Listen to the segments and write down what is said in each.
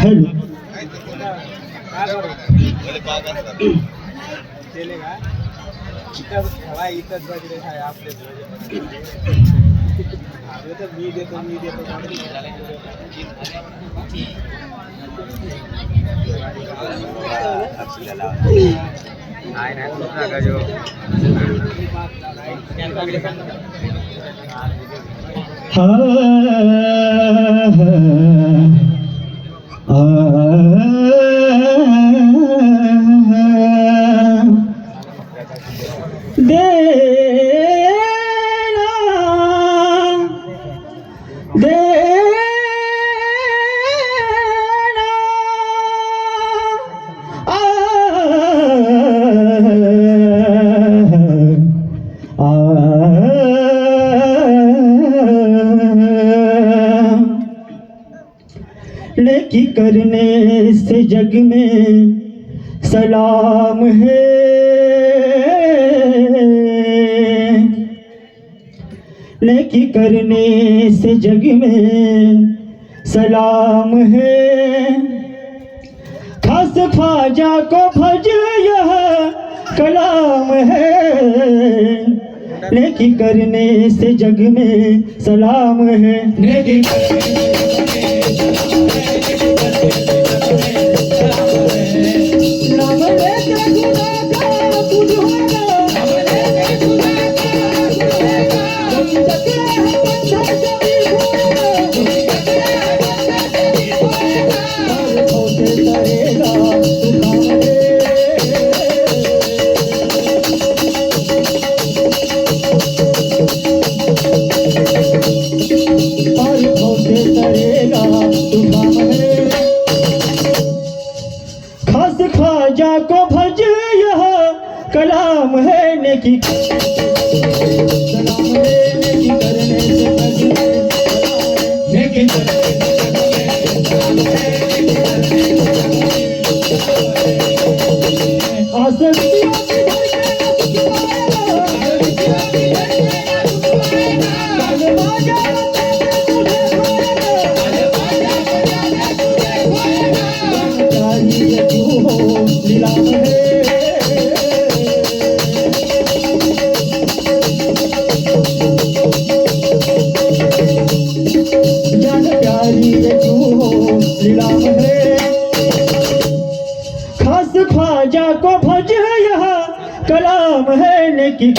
Hello hello केलेगा इथं ठेवा इथंच बजरे आहे आपले ఆయన చూసినా గజు Ah नेकी करने से जग में सलाम है। नेकी करने से जग में सलाम है। खास ख्वाजा को भज यह कलाम है। नेकी करने से जग में सलाम है। नेकी नाम खास ख्वाजा को भज यह कलाम है नेकी सलाम है नेकी करने से जग में सलाम है। नेकी आसक्तियों के कलाम है नेकी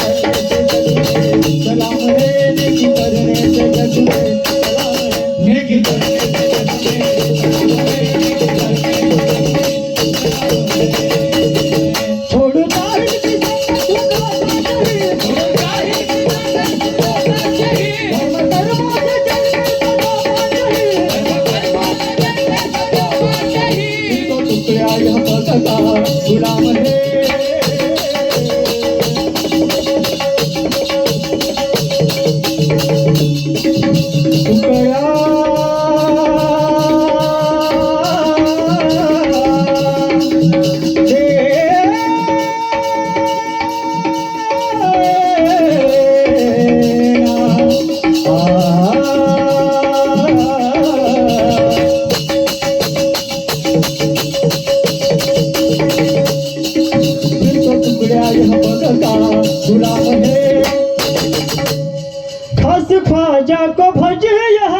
ख्वाजा को भज यह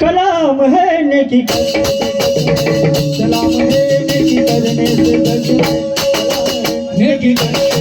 कलाम है नेकी कलाम है नेकी करने से। नेकी करने।